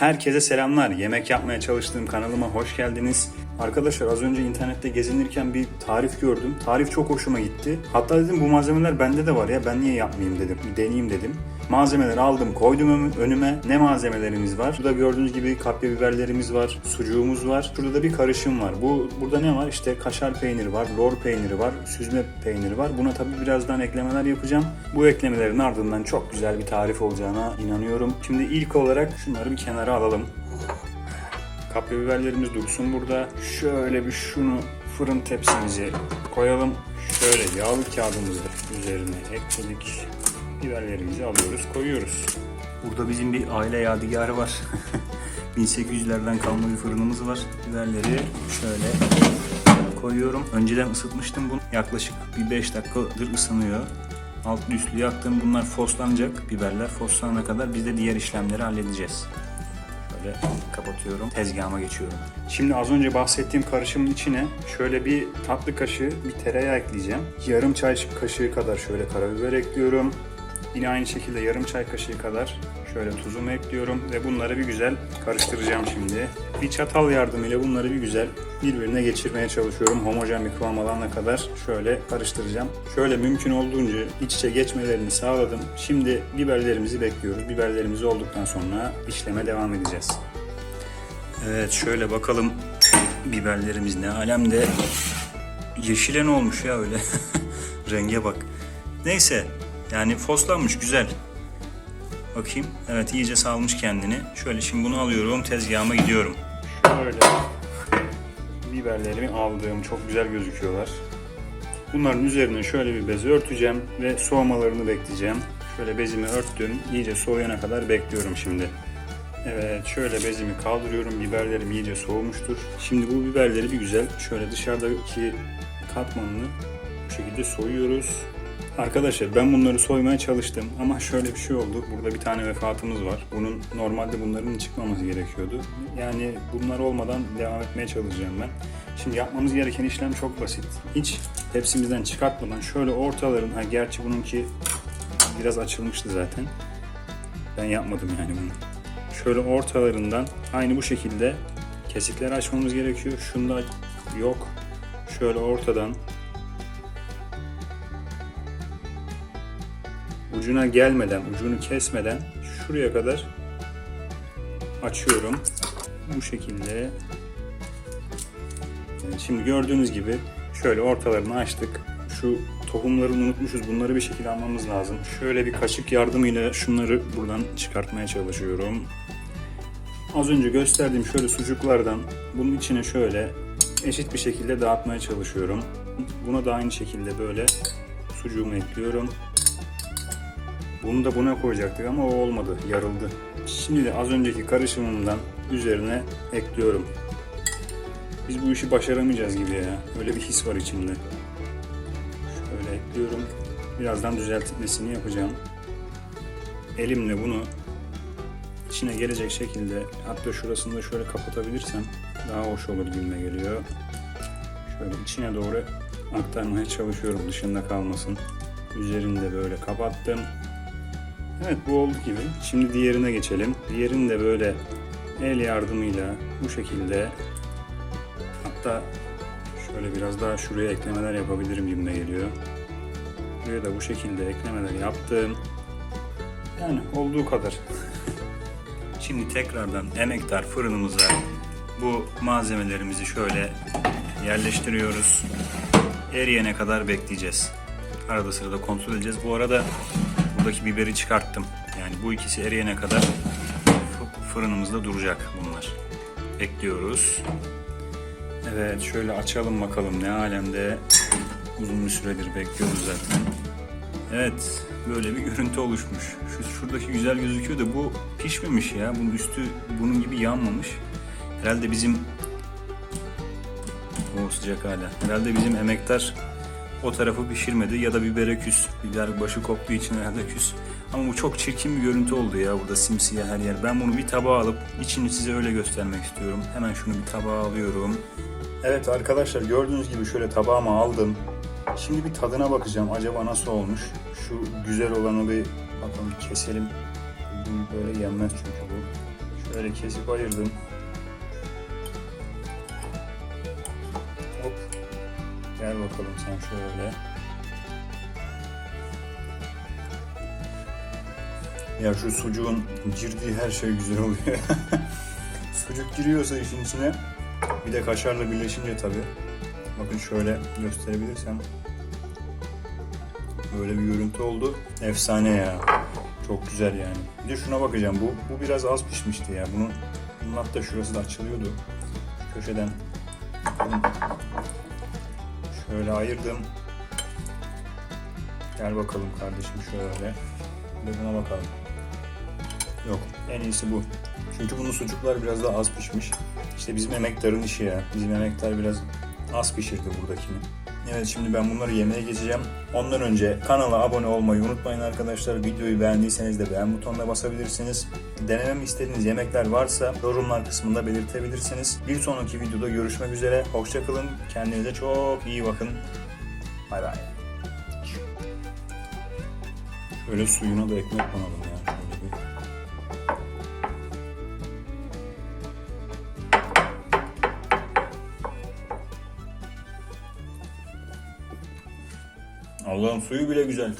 Herkese selamlar. Yemek yapmaya çalıştığım kanalıma hoş geldiniz. Arkadaşlar az önce internette gezinirken bir tarif gördüm. Tarif çok hoşuma gitti. Hatta dedim bu malzemeler bende de var ya ben niye yapmayayım dedim. Bir deneyeyim dedim. Malzemeleri aldım koydum ön- önüme. Ne malzemelerimiz var? Burada gördüğünüz gibi kapya biberlerimiz var. Sucuğumuz var. Şurada da bir karışım var. Bu Burada ne var? İşte kaşar peyniri var. Lor peyniri var. Süzme peyniri var. Buna tabii birazdan eklemeler yapacağım. Bu eklemelerin ardından çok güzel bir tarif olacağına inanıyorum. Şimdi ilk olarak şunları bir kenara alalım. Kapya biberlerimiz dursun burada. Şöyle bir şunu fırın tepsimize koyalım. Şöyle yağlı kağıdımızı üzerine ekledik. Biberlerimizi alıyoruz, koyuyoruz. Burada bizim bir aile yadigarı var. 1800'lerden kalma bir fırınımız var. Biberleri şöyle koyuyorum. Önceden ısıtmıştım bunu. Yaklaşık bir 5 dakikadır ısınıyor. Altlı üstlü yaktım. Bunlar foslanacak biberler. Foslanana kadar biz de diğer işlemleri halledeceğiz. Şöyle kapatıyorum. Tezgahıma geçiyorum. Şimdi az önce bahsettiğim karışımın içine şöyle bir tatlı kaşığı bir tereyağı ekleyeceğim. Yarım çay kaşığı kadar şöyle karabiber ekliyorum. Yine aynı şekilde yarım çay kaşığı kadar şöyle tuzumu ekliyorum ve bunları bir güzel karıştıracağım şimdi. Bir çatal yardımıyla bunları bir güzel birbirine geçirmeye çalışıyorum. Homojen bir kıvam alana kadar şöyle karıştıracağım. Şöyle mümkün olduğunca iç içe geçmelerini sağladım. Şimdi biberlerimizi bekliyoruz. Biberlerimiz olduktan sonra işleme devam edeceğiz. Evet şöyle bakalım biberlerimiz ne alemde. Yeşile ne olmuş ya öyle. Renge bak. Neyse yani foslanmış güzel. Bakayım. Evet iyice salmış kendini. Şöyle şimdi bunu alıyorum tezgahıma gidiyorum. Şöyle biberlerimi aldığım çok güzel gözüküyorlar. Bunların üzerine şöyle bir bez örteceğim ve soğumalarını bekleyeceğim. Şöyle bezimi örttüm. İyice soğuyana kadar bekliyorum şimdi. Evet şöyle bezimi kaldırıyorum. Biberlerim iyice soğumuştur. Şimdi bu biberleri bir güzel şöyle dışarıdaki katmanını bu şekilde soyuyoruz. Arkadaşlar ben bunları soymaya çalıştım ama şöyle bir şey oldu. Burada bir tane vefatımız var. Bunun normalde bunların çıkmaması gerekiyordu. Yani bunlar olmadan devam etmeye çalışacağım ben. Şimdi yapmamız gereken işlem çok basit. Hiç tepsimizden çıkartmadan şöyle ortaların, ha gerçi bununki biraz açılmıştı zaten. Ben yapmadım yani bunu. Şöyle ortalarından aynı bu şekilde kesikler açmamız gerekiyor. Şunda yok. Şöyle ortadan ucuna gelmeden, ucunu kesmeden şuraya kadar açıyorum. Bu şekilde. Şimdi gördüğünüz gibi şöyle ortalarını açtık. Şu tohumları unutmuşuz. Bunları bir şekilde almamız lazım. Şöyle bir kaşık yardımıyla şunları buradan çıkartmaya çalışıyorum. Az önce gösterdiğim şöyle sucuklardan bunun içine şöyle eşit bir şekilde dağıtmaya çalışıyorum. Buna da aynı şekilde böyle sucuğumu ekliyorum. Bunu da buna koyacaktık ama o olmadı, yarıldı. Şimdi de az önceki karışımımdan üzerine ekliyorum. Biz bu işi başaramayacağız gibi ya. Öyle bir his var içimde. Şöyle ekliyorum. Birazdan düzeltmesini yapacağım. Elimle bunu içine gelecek şekilde hatta şurasını da şöyle kapatabilirsem daha hoş olur gibime geliyor. Şöyle içine doğru aktarmaya çalışıyorum dışında kalmasın. Üzerini de böyle kapattım. Evet bu oldu gibi. Şimdi diğerine geçelim. Diğerini de böyle el yardımıyla bu şekilde hatta şöyle biraz daha şuraya eklemeler yapabilirim gibime geliyor. Buraya da bu şekilde eklemeler yaptım. Yani olduğu kadar. Şimdi tekrardan emektar fırınımıza bu malzemelerimizi şöyle yerleştiriyoruz. Eriyene kadar bekleyeceğiz. Arada sırada kontrol edeceğiz. Bu arada buradaki biberi çıkarttım. Yani bu ikisi eriyene kadar fı- fırınımızda duracak bunlar. Bekliyoruz. Evet şöyle açalım bakalım ne alemde. Uzun bir süredir bekliyoruz zaten. Evet böyle bir görüntü oluşmuş. Şu şuradaki güzel gözüküyor da bu pişmemiş ya. Bunun üstü bunun gibi yanmamış. Herhalde bizim o sıcak hala. Herhalde bizim emektar o tarafı pişirmedi ya da bibere küs. Biber başı koptuğu için herhalde küs. Ama bu çok çirkin bir görüntü oldu ya burada simsiyah her yer. Ben bunu bir tabağa alıp içini size öyle göstermek istiyorum. Hemen şunu bir tabağa alıyorum. Evet arkadaşlar gördüğünüz gibi şöyle tabağıma aldım. Şimdi bir tadına bakacağım. Acaba nasıl olmuş? Şu güzel olanı bir bakalım keselim. Böyle yenmez çünkü bu. Böyle kesip ayırdım. Bakalım sen şöyle. Ya şu sucuğun girdiği her şey güzel oluyor. Sucuk giriyorsa işin içine bir de kaşarla birleşince tabii. Bakın şöyle gösterebilirsem. Böyle bir görüntü oldu. Efsane ya. Çok güzel yani. Bir de şuna bakacağım. Bu, bu biraz az pişmişti ya. Bunun, bunun hatta şurası da açılıyordu. Köşeden bunu şöyle ayırdım. Gel bakalım kardeşim şöyle. Bir buna bakalım. Yok en iyisi bu. Çünkü bunun sucuklar biraz daha az pişmiş. İşte bizim emektarın işi ya. Bizim emektar biraz az pişirdi buradakini. Evet şimdi ben bunları yemeye geçeceğim. Ondan önce kanala abone olmayı unutmayın arkadaşlar. Videoyu beğendiyseniz de beğen butonuna basabilirsiniz. Denememi istediğiniz yemekler varsa yorumlar kısmında belirtebilirsiniz. Bir sonraki videoda görüşmek üzere. Hoşçakalın. Kendinize çok iyi bakın. Bay bay. Şöyle suyuna da ekmek banalım Allah'ın suyu bile güzel.